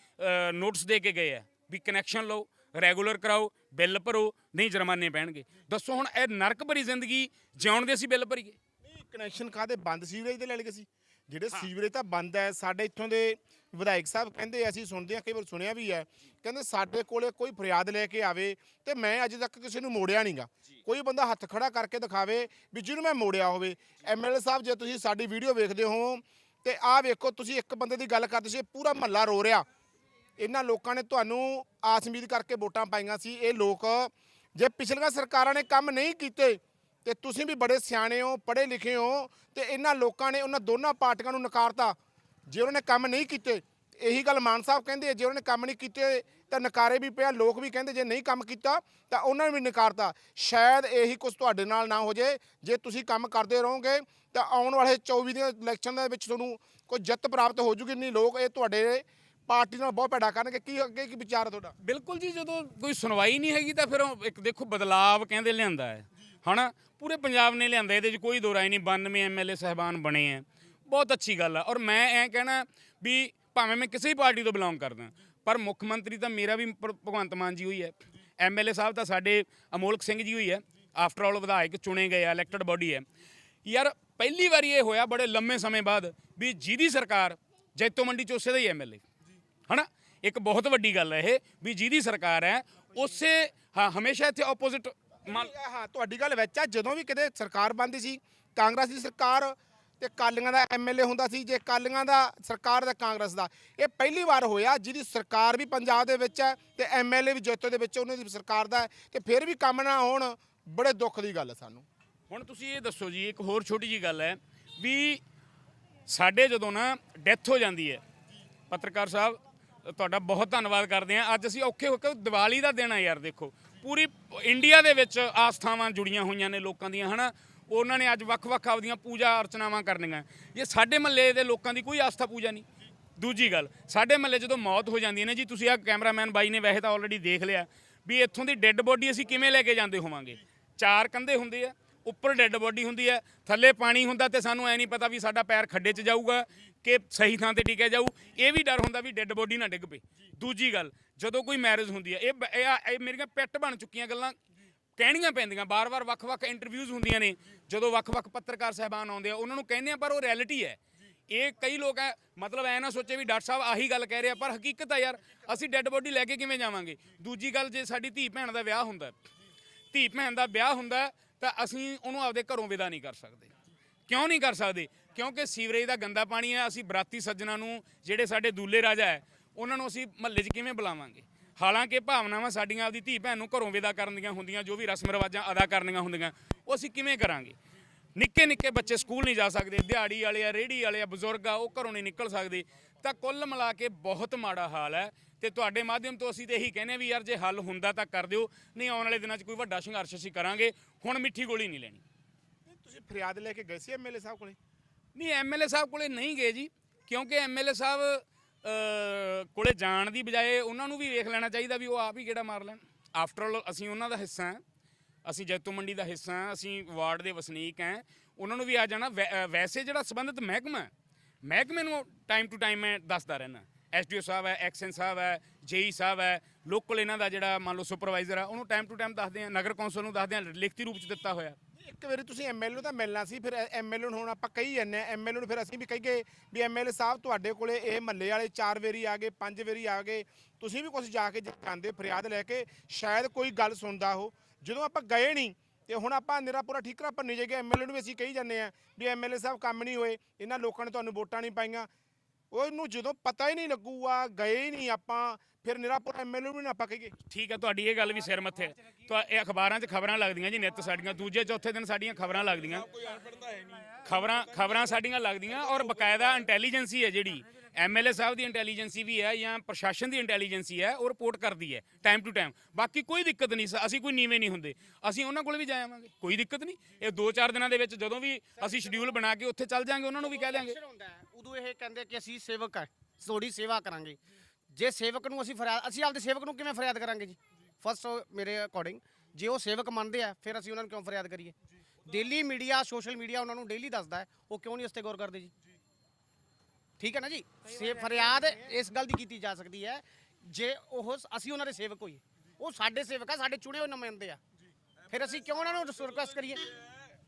S1: ਨੋਟਿਸ ਦੇ ਕੇ ਗਏ ਆ ਵੀ ਕਨੈਕਸ਼ਨ ਲਓ ਰੈਗੂਲਰ ਕਰਾਓ ਬਿੱਲ ਭਰੋ ਨਹੀਂ ਜੁਰਮਾਨੇ ਪੈਣਗੇ। ਦੱਸੋ ਹੁਣ ਇਹ ਨਰਕ ਭਰੀ ਜ਼ਿੰਦਗੀ ਜਿਉਣ ਦੇ ਅਸੀਂ ਬਿੱਲ ਭਰੀਏ?
S2: ਨਹੀਂ ਕਨੈਕਸ਼ਨ ਕਾਦੇ ਬੰਦ ਸੀਵਰੇਜ ਦੇ ਲੈ ਲਏ ਸੀ। ਜਿਹੜੇ ਸੀਵਰੇਜ ਤਾਂ ਬੰਦ ਹੈ ਸਾਡੇ ਇੱਥੋਂ ਦੇ ਵਿਧਾਇਕ ਸਾਹਿਬ ਕਹਿੰਦੇ ਅਸੀਂ ਸੁਣਦੇ ਹਾਂ ਕਈ ਵਾਰ ਸੁਣਿਆ ਵੀ ਹੈ। ਕਹਿੰਦੇ ਸਾਡੇ ਕੋਲੇ ਕੋਈ ਫਰਿਆਦ ਲੈ ਕੇ ਆਵੇ ਤੇ ਮੈਂ ਅਜੇ ਤੱਕ ਕਿਸੇ ਨੂੰ ਮੋੜਿਆ ਨਹੀਂਗਾ ਕੋਈ ਬੰਦਾ ਹੱਥ ਖੜਾ ਕਰਕੇ ਦਿਖਾਵੇ ਵੀ ਜਿਹਨੂੰ ਮੈਂ ਮੋੜਿਆ ਹੋਵੇ। ਐਮਐਲਏ ਸਾਹਿਬ ਜੇ ਤੁਸੀਂ ਸਾਡੀ ਵੀਡੀਓ ਵੇਖਦੇ ਹੋ ਤੇ ਆਹ ਵੇਖੋ, ਤੁਸੀਂ ਇੱਕ ਬੰਦੇ ਦੀ ਗੱਲ ਕਰਦੇ ਸੀ ਪੂਰਾ ਮਹੱਲਾ ਰੋ ਰਿਹਾ। ਇਹਨਾਂ ਲੋਕਾਂ ਨੇ ਤੁਹਾਨੂੰ ਆਸ ਉਮੀਦ ਕਰਕੇ ਵੋਟਾਂ ਪਾਈਆਂ ਸੀ। ਇਹ ਲੋਕ ਜੇ ਪਿਛਲੀਆਂ ਸਰਕਾਰਾਂ ਨੇ ਕੰਮ ਨਹੀਂ ਕੀਤੇ, ਤੇ ਤੁਸੀਂ ਵੀ ਬੜੇ ਸਿਆਣੇ ਹੋ, ਪੜ੍ਹੇ ਲਿਖੇ ਹੋ, ਤੇ ਇਹਨਾਂ ਲੋਕਾਂ ਨੇ ਉਹਨਾਂ ਦੋਨਾਂ ਪਾਰਟੀਆਂ ਨੂੰ ਨਕਾਰਤਾ। ਜੇ ਉਹਨਾਂ ਨੇ ਕੰਮ ਨਹੀਂ ਕੀਤੇ ਇਹੀ ਗੱਲ ਮਾਨ ਸਾਹਿਬ ਕਹਿੰਦੇ ਜੇ ਉਹਨੇ ਕੰਮ ਨਹੀਂ ਕੀਤੇ, ਤਾਂ ਨਕਾਰੇ ਵੀ ਪਿਆ, ਲੋਕ ਵੀ ਕਹਿੰਦੇ ਜੇ ਨਹੀਂ ਕੰਮ ਕੀਤਾ, ਤਾਂ ਉਹਨਾਂ ਨੇ ਵੀ ਨਕਾਰਤਾ। ਸ਼ਾਇਦ ਇਹੀ ਕੁਝ ਤੁਹਾਡੇ ਨਾਲ ਨਾ ਹੋ ਜੇ ਜੇ ਤੁਸੀਂ ਕੰਮ ਕਰਦੇ ਰਹੋਗੇ, ਤਾਂ ਆਉਣ ਵਾਲੇ 24 ਦੇ ਇਲੈਕਸ਼ਨ ਦੇ ਵਿੱਚ ਤੁਹਾਨੂੰ ਕੋਈ ਜਿੱਤ ਪ੍ਰਾਪਤ ਹੋ ਜੂਗੀ, ਨਹੀਂ ਲੋਕ ਇਹ ਤੁਹਾਡੇ ਪਾਰਟੀ ਨਾਲ ਬਹੁਤ ਭੈੜਾ ਕਰਨਗੇ। ਕੀ ਅੱਗੇ ਕੀ ਵਿਚਾਰ ਹੈ ਤੁਹਾਡਾ?
S1: ਬਿਲਕੁਲ ਜੀ, ਜਦੋਂ ਕੋਈ ਸੁਣਵਾਈ ਨਹੀਂ ਹੈਗੀ, ਤਾਂ ਫਿਰ ਉਹ ਇੱਕ ਦੇਖੋ ਬਦਲਾਵ ਕਹਿੰਦੇ ਲਿਆਂਦਾ ਹੈ। ਹਨਾ? ਪੂਰੇ ਪੰਜਾਬ ਨੇ ਲਿਆਂਦਾ, ਇਹਦੇ 'ਚ ਕੋਈ ਦੋ ਰਾਏ ਨਹੀਂ 92 ਐਮਐਲਏ ਸਹਿਬਾਨ ਬਣੇ ਆ ਬਹੁਤ ਅੱਛੀ ਗੱਲ ਆ। ਔਰ ਮੈਂ ਐ ਕਹਿਣਾ ਵੀ ਭਾਵੇਂ ਮੈਂ ਕਿਸੇ ਵੀ ਪਾਰਟੀ ਤੋਂ ਬਿਲੋਂਗ ਕਰਦਾ, ਪਰ ਮੁੱਖ ਮੰਤਰੀ ਤਾਂ ਮੇਰਾ ਵੀ ਭ- ਭਗਵੰਤ ਮਾਨ ਜੀ ਹੋਈ ਹੈ। ਐਮਐਲਏ ਸਾਹਿਬ ਤਾਂ ਸਾਡੇ ਅਮੋਲਕ ਸਿੰਘ ਜੀ ਹੋਈ ਹੈ। ਆਫਟਰ ਆਲ ਵਿਧਾਇਕ ਚੁਣੇ ਗਏ ਆ ਇਲੈਕਟਡ ਬੋਡੀ ਹੈ। ਯਾਰ ਪਹਿਲੀ ਵਾਰੀ ਇਹ ਹੋਇਆ ਬੜੇ ਲੰਮੇ ਸਮੇਂ ਬਾਅਦ ਵੀ ਜਿਹਦੀ ਸਰਕਾਰ ਜੈਤੋ ਮੰਡੀ ਚ ਉਸੇ ਦਾ ਹੀ ਐਮਐਲਏ ਹਨਾ? ਇੱਕ ਬਹੁਤ ਵੱਡੀ ਗੱਲ ਹੈ ਇਹ ਵੀ ਜਿਹਦੀ ਸਰਕਾਰ ਹੈ, ਉਸੇ, ਹਾਂ, ਹਮੇਸ਼ਾ ਇੱਥੇ ਆਪੋਜ਼ਿਟ
S2: ਹਾਂ, ਤੁਹਾਡੀ ਗੱਲ ਵਿੱਚ ਆ, ਜਦੋਂ ਵੀ ਕਿਤੇ ਸਰਕਾਰ ਬਣਦੀ ਸੀ, ਕਾਂਗਰਸ ਦੀ ਸਰਕਾਰ ਤੇ ਕਾਲੀਆਂ ਦਾ ਐਮਐਲਏ ਹੁੰਦਾ ਸੀ, ਜੇ ਕਾਲੀਆਂ ਦਾ ਸਰਕਾਰ ਦਾ ਕਾਂਗਰਸ ਦਾ। ਇਹ ਪਹਿਲੀ ਵਾਰ ਹੋਇਆ, ਜਿਹਦੀ ਸਰਕਾਰ ਵੀ ਪੰਜਾਬ ਦੇ ਵਿੱਚ ਹੈ ਤੇ ਐਮਐਲਏ ਵੀ ਜੈਤੋ ਦੇ ਵਿੱਚ, ਉਹਨਾਂ ਦੀ ਸਰਕਾਰ ਦਾ ਹੈ ਤੇ ਫਿਰ ਵੀ ਕੰਮ ਨਾ ਹੋਣ ਬੜੇ ਦੁੱਖ ਦੀ ਗੱਲ ਹੈ ਸਾਨੂੰ।
S1: ਹੁਣ ਤੁਸੀਂ ਇਹ ਦੱਸੋ ਜੀ, ਇੱਕ ਹੋਰ ਛੋਟੀ ਜੀ ਗੱਲ ਹੈ ਵੀ ਸਾਡੇ ਜਦੋਂ ਨਾ ਡੈਥ ਹੋ ਜਾਂਦੀ ਹੈ, ਪੱਤਰਕਾਰ ਸਾਹਿਬ, ਤੁਹਾਡਾ ਬਹੁਤ ਧੰਨਵਾਦ ਕਰਦੇ ਹਾਂ। ਅੱਜ ਅਸੀਂ ਔਖੇ ਹੋ ਕੇ ਦੀਵਾਲੀ ਦਾ ਦਿਨ ਹੈ ਯਾਰ ਦੇਖੋ। ਪੂਰੀ ਇੰਡੀਆ ਦੇ ਵਿੱਚ ਆਸਥਾਵਾਂ ਜੁੜੀਆਂ ਹੋਈਆਂ ਨੇ ਲੋਕਾਂ ਦੀਆਂ, ਹਨਾ? ਉਹਨਾਂ ਨੇ ਅੱਜ ਵੱਖ-ਵੱਖ ਆਪਦੀਆਂ ਪੂਜਾ ਅਰਚਨਾਵਾਂ ਕਰਨੀਆਂ। ਇਹ ਸਾਡੇ ਮਹੱਲੇ ਦੇ ਲੋਕਾਂ ਦੀ ਕੋਈ ਆਸਥਾ ਪੂਜਾ ਨਹੀਂ। ਦੂਜੀ ਗੱਲ, ਸਾਡੇ ਮਹੱਲੇ ਜਦੋਂ ਮੌਤ ਹੋ ਜਾਂਦੀ ਹੈ ਨਾ ਜੀ, ਤੁਸੀਂ ਆ ਕੈਮਰਾਮੈਨ ਬਾਈ ਨੇ ਵੈਸੇ ਤਾਂ ਆਲਰੇਡੀ ਦੇਖ ਲਿਆ ਵੀ ਇੱਥੋਂ ਦੀ ਡੈੱਡ ਬੋਡੀ ਅਸੀਂ ਕਿਵੇਂ ਲੈ ਕੇ ਜਾਂਦੇ ਹੋਵਾਂਗੇ? ਚਾਰ ਕੰਧੇ ਹੁੰਦੇ ਆ, ਉੱਪਰ ਡੈੱਡ ਬੋਡੀ ਹੁੰਦੀ ਹੈ, ਥੱਲੇ ਪਾਣੀ ਹੁੰਦਾ ਤੇ ਸਾਨੂੰ ਐ ਨਹੀਂ ਪਤਾ ਵੀ ਸਾਡਾ ਪੈਰ ਖੱਡੇ 'ਚ ਜਾਊਗਾ ਕਿ ਸਹੀ ਥਾਂ ਤੇ ਟਿਕਿਆ ਜਾਊ। ਇਹ ਵੀ ਡਰ ਹੁੰਦਾ ਵੀ ਡੈੱਡ ਬੋਡੀ ਨਾ ਡਿੱਗ ਪਏ। ਦੂਜੀ ਗੱਲ, ਜਦੋਂ ਕੋਈ ਮੈਰਿਜ ਹੁੰਦੀ ਹੈ, ਇਹ ਬ- ਇਹ ਆ- ਇਹ ਮੇਰੀਆਂ ਪਿੱਟ ਬਣ ਚੁੱਕੀਆਂ ਗੱਲਾਂ ਕਹਿਣੀਆਂ ਪੈਂਦੀਆਂ। ਬਾਰ-ਬਾਰ ਵੱਖ-ਵੱਖ ਇੰਟਰਵਿਊਜ਼ ਹੁੰਦੀਆਂ ਨੇ। ਜਦੋਂ ਵੱਖ-ਵੱਖ ਪੱਤਰਕਾਰ ਸਹਿਬਾਨ ਆਉਂਦੇ ਆ, ਉਹਨਾਂ ਨੂੰ ਕਹਿੰਦੇ ਆ, ਪਰ ਉਹ ਰੈਲਿਟੀ ਹੈ। ਇਹ ਕਈ ਲੋਕ ਐ, ਮਤਲਬ ਐ ਨਾ ਸੋਚੇ ਵੀ ਡਾਕਟਰ ਸਾਹਿਬ ਆਹੀ ਗੱਲ ਕਹਿ ਰਹੇ ਆ, ਪਰ ਹਕੀਕਤ ਆ ਯਾਰ, ਅਸੀਂ ਡੈੱਡ ਬੋਡੀ ਲੈ ਕੇ ਕਿਵੇਂ ਜਾਵਾਂਗੇ? ਦੂਜੀ ਗੱਲ, ਜੇ ਸਾਡੀ ਧੀ ਭੈਣ ਦਾ ਵਿਆਹ ਹੁੰਦਾ, ਧੀ ਭੈਣ ਦਾ ਵਿਆਹ ਹੁੰਦਾ, ਤਾਂ ਅਸੀਂ ਉਹਨੂੰ ਆਪਦੇ ਘਰੋਂ ਵਿਦਾ ਨਹੀਂ ਕਰ ਸਕਦੇ। ਕਿਉਂ ਨਹੀਂ ਕਰ ਸਕਦੇ? ਕਿਉਂਕਿ ਸੀਵਰੇਜ ਦਾ ਗੰਦਾ ਪਾਣੀ ਹੈ, ਅਸੀਂ ਬਰਾਤੀ ਸੱਜਣਾ ਨੂੰ, ਜਿਹੜੇ ਸਾਡੇ ਦੂਲੇ ਰਾਜਾ ਹੈ, ਉਹਨਾਂ ਨੂੰ ਅਸੀਂ ਮਹੱਲੇ 'ਚ ਕਿਵੇਂ ਬੁਲਾਵਾਂਗੇ? ਹਾਲਾਂਕਿ ਭਾਵਨਾਵਾਂ ਸਾਡੀਆਂ ਆਪਦੀ ਧੀ ਭੈਣ ਨੂੰ ਘਰੋਂ ਵਿਦਾ ਕਰਨ ਦੀਆਂ ਹੁੰਦੀਆਂ ਜੋ ਵੀ ਰਸਮ ਰਿਵਾਜਾਂ ਅਦਾ ਕਰਨੀਆਂ ਹੁੰਦੀਆਂ ਉਹ ਅਸੀਂ ਕਿਵੇਂ ਕਰਾਂਗੇ? ਨਿੱਕੇ ਨਿੱਕੇ ਬੱਚੇ ਸਕੂਲ ਨਹੀਂ ਜਾ ਸਕਦੇ ਦਿਹਾੜੀ ਵਾਲੇ ਆ ਰੇੜੀ ਵਾਲੇ ਆ ਬਜ਼ੁਰਗ ਆ ਉਹ ਘਰੋਂ ਨਹੀਂ ਨਿਕਲ ਸਕਦੇ ਤਾਂ ਕੁੱਲ ਮਿਲਾ ਕੇ ਬਹੁਤ ਮਾੜਾ ਹਾਲ ਹੈ। ਤੇ ਤੁਹਾਡੇ ਮਾਧਿਅਮ ਤੋਂ ਅਸੀਂ ਤੇ ਇਹੀ ਕਹਿੰਦੇ ਹਾਂ ਵੀ ਯਾਰ ਜੇ ਹੱਲ ਹੁੰਦਾ ਤਾਂ ਕਰ ਦਿਓ ਨਹੀਂ ਆਉਣ ਵਾਲੇ ਦਿਨਾਂ 'ਚ ਕੋਈ ਵੱਡਾ ਸੰਘਰਸ਼ ਅਸੀਂ ਕਰਾਂਗੇ ਹੁਣ ਮਿੱਠੀ ਗੋਲੀ ਨਹੀਂ ਲੈਣੀ।
S2: ਤੁਸੀਂ ਫਰਿਆਦ ਲੈ ਕੇ ਗਏ ਸੀ ਐਮਐਲਏ ਸਾਹਿਬ ਕੋਲੇ?
S1: ਨਹੀਂ ਐਮਐਲਏ ਸਾਹਿਬ ਕੋਲੇ ਨਹੀਂ ਗਏ ਜੀ ਕਿਉਂਕਿ ਐਮਐਲਏ ਸਾਹਿਬ ਕੋਲੇ ਜਾਣ ਦੀ ਬਜਾਏ ਉਹਨਾਂ ਨੂੰ ਵੀ ਵੇਖ ਲੈਣਾ ਚਾਹੀਦਾ ਵੀ ਉਹ ਆਪ ਹੀ ਕਿਹੜਾ ਮਾਰ ਲੈਣ। ਆਫਟਰ ਆਲ ਅਸੀਂ ਉਹਨਾਂ ਦਾ ਹਿੱਸਾ ਹਾਂ। ਅਸੀਂ ਜੈਤੂ ਮੰਡੀ ਦਾ ਹਿੱਸਾ ਹਾਂ। ਅਸੀਂ ਵਾਰਡ ਦੇ ਵਸਨੀਕ ਹਾਂ। ਉਹਨਾਂ ਨੂੰ ਵੀ ਆ ਜਾਣਾ। ਵੈ- ਵੈਸੇ ਜਿਹੜਾ ਸੰਬੰਧਿਤ ਮਹਿਕਮਾ ਮਹਿਕਮੇ ਨੂੰ ਟਾਈਮ ਟੂ ਟਾਈਮ ਮੈਂ ਦੱਸਦਾ ਰਹਿਣਾ ਐਸਡੀਓ ਸਾਹਿਬ ਹੈ ਐਕਸਨ ਸਾਹਿਬ ਹੈ ਜੇਈ ਸਾਹਿਬ ਹੈ ਲੋਕਲ ਇਹਨਾਂ ਦਾ ਜਿਹੜਾ ਮੰਨ ਲਓ ਸੁਪਰਵਾਈਜ਼ਰ ਆ, ਉਹਨੂੰ ਟਾਈਮ ਟੂ ਟਾਈਮ ਦੱਸਦੇ ਆ ਨਗਰ ਕੌਂਸਲ ਨੂੰ ਦੱਸਦੇ ਆ ਲਿਖਤੀ ਰੂਪ ਚ ਦਿੱਤਾ ਹੋਇਆ।
S2: ਇੱਕ ਵਾਰੀ ਤੁਸੀਂ ਐਮਐਲਏ ਨੂੰ ਤਾਂ ਮਿਲਣਾ ਸੀ, ਫਿਰ ਐਮਐਲਏ ਨੂੰ ਹੁਣ ਆਪਾਂ ਕਹੀ ਜਾਂਦੇ ਆ ਐਮਐਲਏ ਨੂੰ ਫਿਰ ਅਸੀਂ ਵੀ ਕਹੀਏ ਵੀ ਐਮਐਲਏ ਸਾਹਿਬ ਤੁਹਾਡੇ ਕੋਲੇ ਇਹ ਮਹੱਲੇ ਵਾਲੇ ਚਾਰ ਵਾਰੀ ਆ ਗਏ, ਪੰਜ ਵਾਰੀ ਆ ਗਏ। ਤੁਸੀਂ ਵੀ ਕੁਝ ਜਾ ਕੇ ਜਾਂਦੇ ਫਰਿਆਦ ਲੈ ਕੇ, ਸ਼ਾਇਦ ਕੋਈ ਗੱਲ ਸੁਣਦਾ ਹੋ ਜਦੋਂ ਆਪਾਂ ਗਏ ਨਹੀਂ, ਤੇ ਹੁਣ ਆਪਾਂ ਨਿਰਾ ਪੂਰਾ ਠੀਕਰਾ ਭੰਨੀ ਜਾਈਏ। ਐਮਐਲਏ ਨੂੰ ਵੀ ਅਸੀਂ ਕਹੀ ਜਾਂਦੇ ਆ ਵੀ ਐਮਐਲਏ ਸਾਹਿਬ ਕੰਮ ਨਹੀਂ ਹੋਏ, ਇਹਨਾਂ ਲੋਕਾਂ ਨੇ ਤੁਹਾਨੂੰ ਵੋਟਾਂ ਨਹੀਂ ਪਾਈਆਂ। ਉਹਨੂੰ ਜਦੋਂ ਪਤਾ ਹੀ ਨਹੀਂ ਲੱਗੂਗਾ ਗਏ ਹੀ ਨਹੀਂ ਆਪਾਂ ਫਿਰ ਨਿਰਾ ਪੂਰਾ ਐਮਐਲਏ ਨੂੰ ਵੀ ਨਾ ਆਪਾਂ ਕਹੀਏ।
S1: ਠੀਕ ਹੈ ਤੁਹਾਡੀ ਇਹ ਗੱਲ ਵੀ ਸਿਰ ਮੱਥੇ। ਤਾਂ ਇਹ ਅਖਬਾਰਾਂ 'ਚ ਖਬਰਾਂ ਲੱਗਦੀਆਂ ਜੀ ਨਿੱਤ ਸਾਡੀਆਂ। ਦੂਜੇ ਚੌਥੇ ਦਿਨ ਸਾਡੀਆਂ ਖਬਰਾਂ ਲੱਗਦੀਆਂ। ਖਬਰਾਂ ਖਬਰਾਂ ਸਾਡੀਆਂ ਲੱਗਦੀਆਂ ਔਰ ਬਕਾਇਦਾ ਇੰਟੈਲੀਜੈਂਸੀ ਹੈ ਜਿਹੜੀ। ਐਮਐਲਏ ਸਾਹਿਬ ਦੀ ਇੰਟੈਲੀਜੈਂਸੀ ਵੀ ਹੈ ਜਾਂ ਪ੍ਰਸ਼ਾਸਨ ਦੀ ਇੰਟੈਲੀਜੈਂਸੀ ਹੈ ਉਹ ਰਿਪੋਰਟ ਕਰਦੀ ਹੈ ਟਾਈਮ ਟੂ ਟਾਈਮ ਬਾਕੀ ਕੋਈ ਦਿੱਕਤ ਨਹੀਂ ਅਸੀਂ ਕੋਈ ਨੀਵੇਂ ਨਹੀਂ ਹੁੰਦੇ। ਅਸੀਂ ਉਹਨਾਂ ਕੋਲ ਵੀ ਜਾ ਆਵਾਂਗੇ ਕੋਈ ਦਿੱਕਤ ਨਹੀਂ। ਇਹ 2-4 ਦਿਨਾਂ ਦੇ ਵਿੱਚ ਜਦੋਂ ਵੀ ਅਸੀਂ ਸ਼ਡਿਊਲ ਬਣਾ ਕੇ ਉੱਥੇ ਚੱਲ ਜਾਾਂਗੇ ਉਹਨਾਂ ਨੂੰ ਵੀ ਕਹਿ ਦਿਆਂਗੇ।
S3: ਉਦੋਂ ਇਹ ਕਹਿੰਦੇ ਕਿ ਅਸੀਂ ਸੇਵਕ ਹੈ ਤੁਹਾਡੀ ਸੇਵਾ ਕਰਾਂਗੇ। ਜੇ ਸੇਵਕ ਨੂੰ ਅਸੀਂ ਫਰਿਆਦ ਅਸੀਂ ਆਪਦੇ ਸੇਵਕ ਨੂੰ ਕਿਵੇਂ ਫਰਿਆਦ ਕਰਾਂਗੇ ਜੀ? ਫਸਟ ਮੇਰੇ ਅਕੋਰਡਿੰਗ ਜੇ ਉਹ ਸੇਵਕ ਮੰਨਦੇ ਆ ਫਿਰ ਅਸੀਂ ਉਹਨਾਂ ਨੂੰ ਕਿਉਂ ਫਰਿਆਦ ਕਰੀਏ? ਡੇਲੀ ਮੀਡੀਆ ਸੋਸ਼ਲ ਮੀਡੀਆ ਉਹਨਾਂ ਨੂੰ ਡੇਲੀ ਦੱਸਦਾ ਹੈ ਉਹ ਕਿਉਂ ਨਹੀਂ ਉਸ ਤੇ ਗੌਰ ਕਰਦੇ ਜੀ? ਠੀਕ ਹੈ ਨਾ ਜੀ? ਸੇ ਫਰਿਆਦ ਇਸ ਗੱਲ ਦੀ ਕੀਤੀ ਜਾ ਸਕਦੀ ਹੈ ਜੇ ਉਹ ਅਸੀਂ ਉਹਨਾਂ ਦੇ ਸੇਵਕ ਹੋਈਏ। ਉਹ ਸਾਡੇ ਸੇਵਕ ਆ ਸਾਡੇ ਚੁਣੇ ਹੋਏ ਨੁਮਾਇੰਦੇ ਆ। ਫਿਰ ਅਸੀਂ ਕਿਉਂ ਉਹਨਾਂ ਨੂੰ ਰਿਕੁਐਸਟ ਕਰੀਏ?